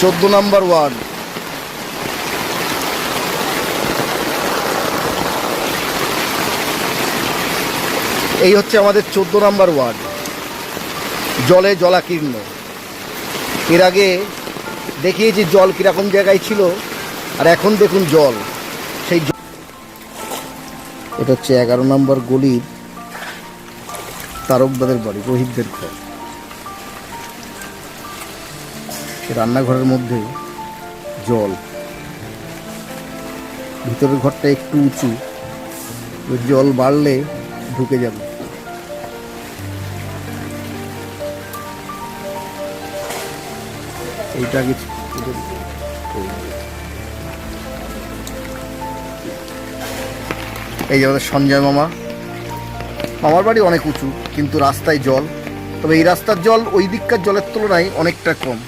চোদ্দ number ward. এই হচ্ছে আমাদের চোদ্দ নাম্বার ওয়ার্ড। জলে জলাকীর্ণ। এর আগে দেখিয়েছি জল কীরকম জায়গায় ছিল, আর এখন দেখুন জল। সেই এটা হচ্ছে এগারো নম্বর গলির তারকদাদের বাড়ি, রোহিতদের ঘর। রান্নাঘরের মধ্যে জল। ভিতরের ঘরটা একটু উঁচু জল বাড়লে ঢুকে যাবে। এইটা দিকে। এই যে আমাদের সঞ্জয় মামা। মামার বাড়ি অনেক উঁচু, কিন্তু রাস্তায় জল। তবে এই রাস্তার জল ওই দিককার জলের তুলনায় অনেকটা কম।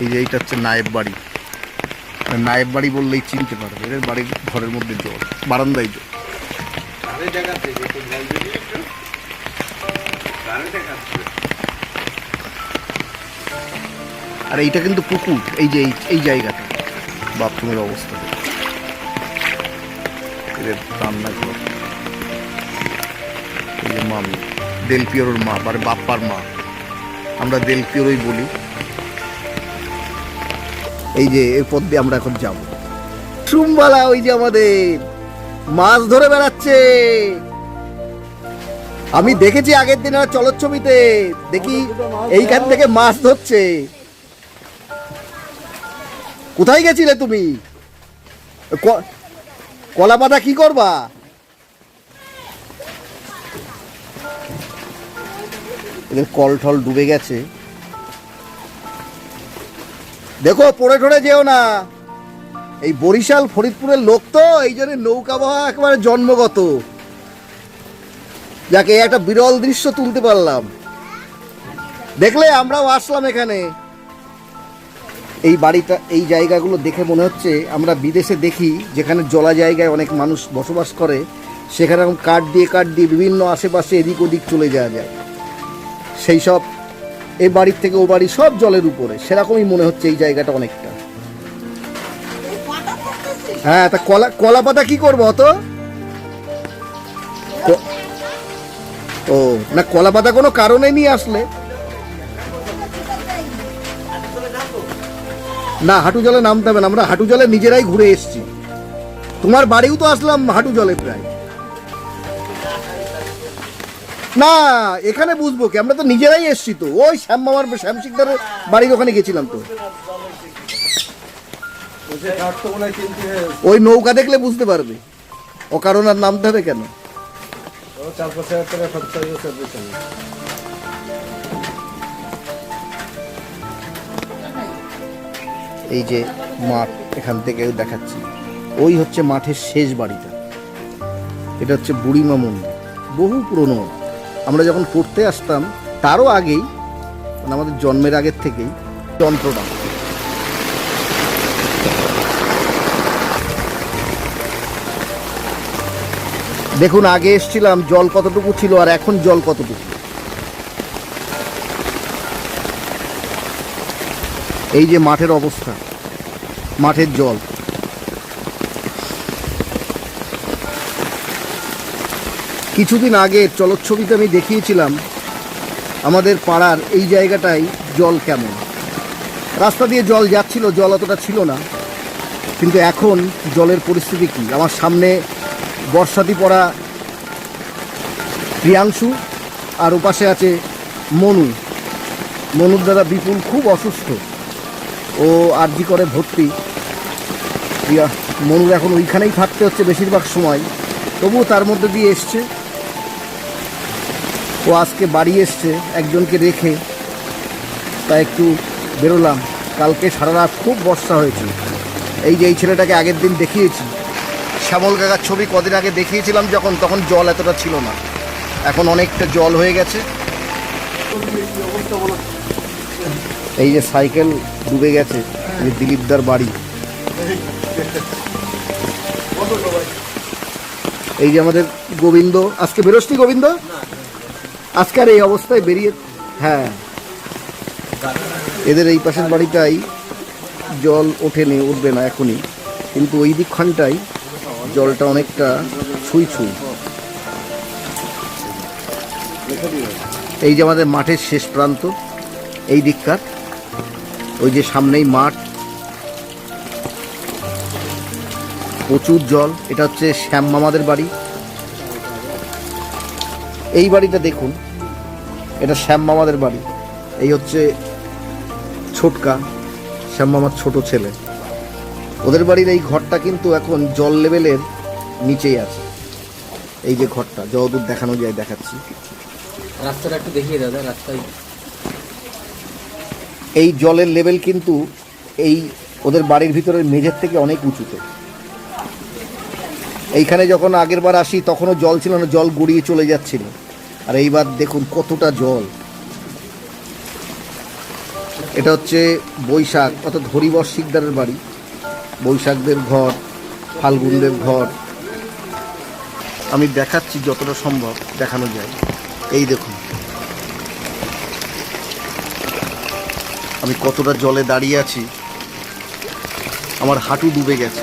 এই যে এইটা হচ্ছে নায়েব বাড়ি। নায়েব বাড়ি বললেই চিনতে পারবে এদের বাড়ির ঘরের মধ্যে জল বারান্দায় জল। আর এইটা কিন্তু পুকুর এই যে এই- জায়গাটা বাথরুমের অবস্থা। এদের রান্নাঘর। এই যে মামি দেলপিওর মা মানে বাপ্পার মা। আমরা দেলপিওরই বলি। এই যে এর পথ দিয়ে আমরা এখন যাব। সুমবালা ওই যে আমাদের মাছ ধরে বেড়াচ্ছে। আমি দেখেছি আগের দিন চলচ্ছবিতে, দেখি এইখান থেকে মাছ ধরছে। কোথায় গেছিলে তুমি? কলা পাতা কি করবা? কল ঠল ডুবে গেছে। দেখো, পড়ে ঠড়ে যেও না। এই বরিশাল, ফরিদপুরের লোক তো, এই জন্য নৌকা বাহা একেবারে জন্মগত। যাকে একটা বিরল দৃশ্য তুলতে পারলাম। দেখলে আমরাও আসলাম এখানে। এই বাড়িটা, এই জায়গাগুলো দেখে মনে হচ্ছে আমরা বিদেশে দেখি, যেখানে জলা জায়গায় অনেক মানুষ বসবাস করে, সেখানে কাঠ দিয়ে কাঠ দিয়ে বিভিন্ন আশেপাশে এদিক ওদিক চলে যাওয়া যায়। সেই সব এই বাড়ির থেকে ও বাড়ি সব জলের উপরে। সেরকমই মনে হচ্ছে এই জায়গাটা অনেকটা। হ্যাঁ তা কলা কলা পাতা কি করব অত? ও, না, কলা পাতা কোনো কারণে নিয়ে আসলে। না, হাঁটু জলে নামতে হবে না, আমরা হাঁটু জলে নিজেরাই ঘুরে এসেছি। তোমার বাড়িও তো আসলাম হাঁটু জলে প্রায়। না, এখানে বুঝব কি, আমরা তো নিজেরাই এসছি তো। ওই শ্যাম মামার, শ্যাম শিকদারের বাড়ির ওখানে গেছিলাম তো। ওই নৌকা দেখলে বুঝতে পারবে। ও কারণ আর নামতে হবে কেন? এই যে মাঠ, এখান থেকে দেখাচ্ছি। ওই হচ্ছে মাঠের শেষ বাড়িটা। এটা হচ্ছে বুড়িমা মন্দির। বহু পুরনো আমরা যখন পড়তে আসতাম, তারও আগেই মানে আমাদের জন্মের আগের থেকেই, যন্ত্রটা। দেখুন, আগে এসছিলাম, জল কতটুকু ছিল, আর এখন জল কতটুকু? এই যে মাঠের অবস্থা, মাঠের জল। কিছুদিন আগে চলচ্ছবিতে আমি দেখিয়েছিলাম আমাদের পাড়ার এই জায়গাটায় জল কেমন। রাস্তা দিয়ে জল যাচ্ছিল, জল অতটা ছিল না। কিন্তু এখন জলের পরিস্থিতি কি? আমার সামনে বর্ষাতি পড়া প্রিয়াংশু আর ওপাশে আছে মনু। মনুর দাদা বিপুল খুব অসুস্থ। ও আরজি করে ভর্তি। মনুর এখন ওইখানেই থাকতে হচ্ছে বেশিরভাগ সময়। তবুও তার মধ্যে দিয়ে এসছে। ও আজকে বাড়ি এসছে, একজনকে রেখে তা একটু বেরোলাম। কালকে সারা রাত খুব বর্ষা হয়েছে এই যে এই ছেলেটাকে আগের দিন দেখিয়েছি, শ্যামল কাকার ছবি কদিন আগে দেখিয়েছিলাম যখন, তখন জল এতটা ছিল না। এখন অনেকটা জল হয়ে গেছে। এই যে সাইকেল ডুবে গেছে দিলীপদার বাড়ি। এই যে আমাদের গোবিন্দ, আজকে বেরোসনি গোবিন্দ? আজকে আর এই অবস্থায় বেরিয়ে হ্যাঁ। এদের এই পাশের বাড়িটাই জল ওঠেনি, উঠবে না এখনই। কিন্তু ওই দিকখানটাই জলটা অনেকটা ছুঁই ছুঁই। এই যে আমাদের মাঠের শেষ প্রান্ত, এই দিককার, ওই যে সামনেই মাঠ। প্রচুর জল, এটা হচ্ছে শ্যাম মামাদের বাড়ি। এই বাড়িটা দেখুন এটা শ্যাম মামাদের বাড়ি। এই হচ্ছে ছোটকা শ্যাম মামার ছোট ছেলে। ওদের বাড়ির এই ঘরটা কিন্তু এখন জল লেভেলের নিচেই আছে। এই যে ঘরটা যতদূর দেখানো যায় দেখাচ্ছি। রাস্তাটা একটু দেখিয়ে দাদা রাস্তায়। এই জলের লেভেল কিন্তু এই ওদের বাড়ির ভিতরের মেঝের থেকে অনেক উঁচুতে। এইখানে যখন আগের বার আসি তখনও জল ছিল না জল গড়িয়ে চলে যাচ্ছিল। আর এইবার দেখুন কতটা জল। এটা হচ্ছে বৈশাখ, অর্থাৎ হরিবর শিকদারের বাড়ি। বৈশাখদের ঘর, ফাল্গুনদের ঘর। আমি দেখাচ্ছি যতটা সম্ভব, দেখানো যায়। এই দেখুন। আমি কতটা জলে দাঁড়িয়ে আছি। আমার হাঁটু ডুবে গেছে।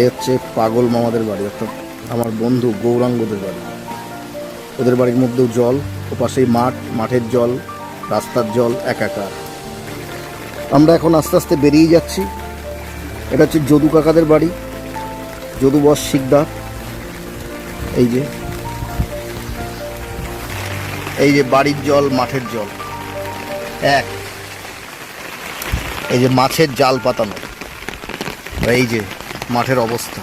এ হচ্ছে পাগল মামাদের বাড়ি, অর্থাৎ আমার বন্ধু গৌরাঙ্গদের বাড়ি। ওদের বাড়ির মধ্যেও জল ও পাশেই মাঠ, মাঠের জল, রাস্তার জল একাকার। আমরা এখন আস্তে আস্তে বেরিয়ে যাচ্ছি। এটা হচ্ছে যদু কাকাদের বাড়ি। যদু বস শিকদার। এই যে। এই যে বাড়ির জল, মাঠের জল। এক। এই যে মাছের জাল পাতানো। এই যে মাঠের অবস্থা।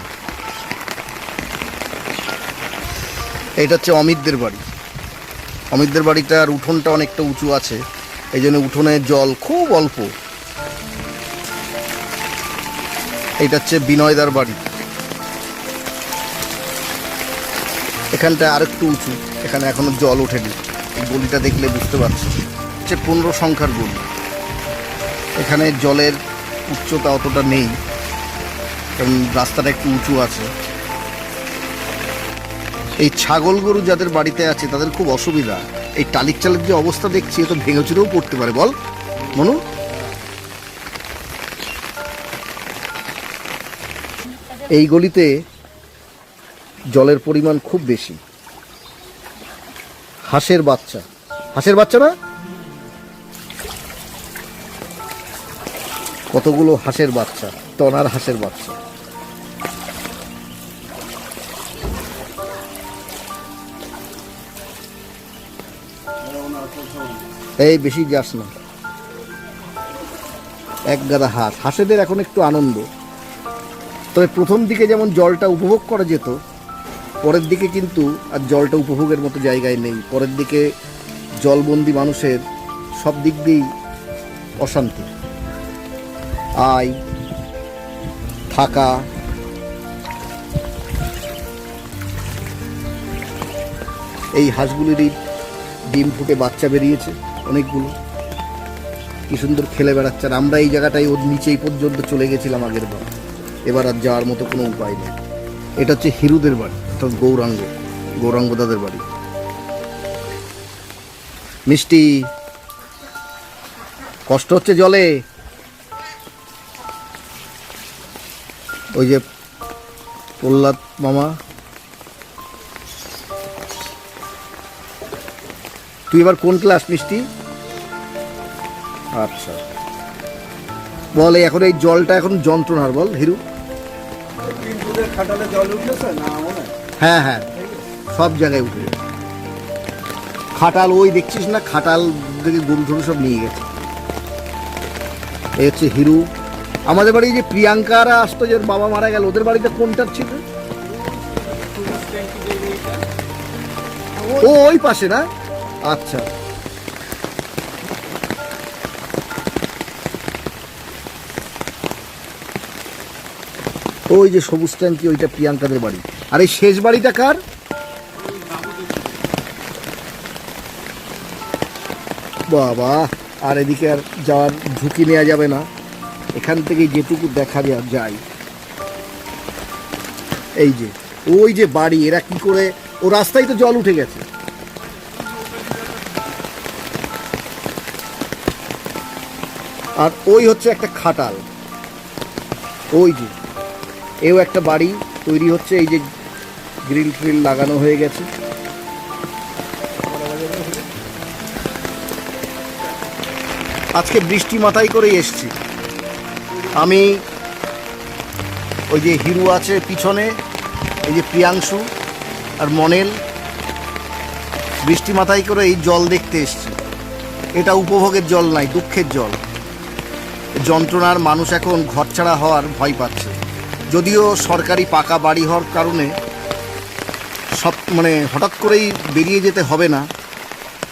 এইটা হচ্ছে অমিতদের বাড়ি। অমিতদের বাড়িটার উঠোনটা অনেকটা উঁচু আছে। এই জন্য উঠোনের জল খুব অল্প। এটা হচ্ছে বিনয়দার বাড়ি। এখানটা আরেকটু উঁচু, এখানে এখনও জল ওঠেনি। গলিটা দেখলে বুঝতে পারছি। হচ্ছে পনেরো সংখ্যার গলি। এখানে জলের উচ্চতা অতটা নেই, কারণ রাস্তাটা একটু উঁচু আছে। এই ছাগল গরু যাদের বাড়িতে আছে, তাদের খুব অসুবিধা। এই টালিক চালের যে অবস্থা দেখছি, এ তো ভেঙে চুরেও পড়তে পারে, বল। মনু? এই গলিতে জলের পরিমাণ খুব বেশি। হাঁসের বাচ্চা। হাঁসের বাচ্চা না? কতগুলো হাঁসের বাচ্চা? টনার হাঁসের বাচ্চা। এই বেশি যাস না। এক গাদা হাঁস হাঁসেদের এখন একটু আনন্দ। তবে প্রথম দিকে যেমন জলটা উপভোগ করা যেত, পরের দিকে কিন্তু আর জলটা উপভোগের মতো জায়গায় নেই। পরের দিকে জলবন্দি মানুষের সব দিক দিয়েই অশান্তি। আয়, থাকা। এই হাঁসগুলিরই ডিম ফুটে বাচ্চা বেরিয়েছে অনেকগুলো। কি সুন্দর খেলে বেড়াচ্ছে আর আমরা এই জায়গাটায় ওর নিচেই পর্যন্ত চলে গেছিলাম আগের বার। এবার আর যাওয়ার মতো কোনো উপায় নেই। এটা হচ্ছে হিরুদের বাড়ি, অর্থাৎ গৌরাঙ্গ গৌরাঙ্গ দাদের বাড়ি। মিষ্টি, কষ্ট হচ্ছে জলে? ওই যে প্রহ্লাদ মামা তুই এবার কোন ক্লাস মিষ্টি আচ্ছা। বল এখন এই জলটা এখন যন্ত্রণার, বল, হিরু। হয়? হ্যাঁ। সব জায়গায় উঠে গেছে। খাটাল ওই দেখছিস না? খাটাল থেকে গরু টরু সব নিয়ে গেছে। এই হচ্ছে হিরু। আমাদের বাড়ি যে প্রিয়াঙ্কারা আসতো যে বাবা মারা গেল, ওদের বাড়িতে কোনটার ছিল? ও ওই পাশে না? আচ্ছা। ওই যে সবুজ ট্যাঙ্কি, ওইটা প্রিয়াঙ্কাদের বাড়ি। আর এই শেষ বাড়িটা কার? বাবা, আর এদিকে আর যাওয়ার ঝুঁকি নেওয়া যাবে না। এখান থেকে যেটুকু দেখা যায় এই যে, ওই যে বাড়ি, এরা কি করে, ও রাস্তায় তো জল উঠে গেছে। আর ওই হচ্ছে একটা খাটাল। ওই যে, এও একটা বাড়ি তৈরি হচ্ছে, এই যে গ্রিল ফ্রিল লাগানো হয়ে গেছে। আজকে বৃষ্টি মাথায় করেই এসছি। আমি ওই যে হিরু আছে পিছনে, এই যে প্রিয়াংশু আর মনেল, বৃষ্টি মাথায় করে এই জল দেখতে এসছি। এটা উপভোগের জল নাই দুঃখের জল। যন্ত্রণার মানুষ এখন ঘরছাড়া হওয়ার ভয় পাচ্ছে। যদিও সরকারি পাকা বাড়ি হওয়ার কারণে সব মানে হঠাৎ করেই বেরিয়ে যেতে হবে না,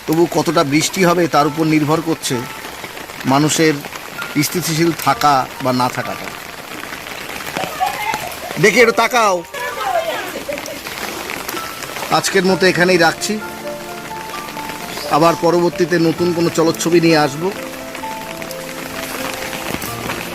তবু কতটা বৃষ্টি হবে তার উপর নির্ভর করছে মানুষের স্থিতিশীল থাকা বা না থাকাটা। দেখে একটু তাকাও। আজকের মতো এখানেই রাখছি। আবার পরবর্তীতে নতুন কোনো চলচ্ছবি নিয়ে আসব।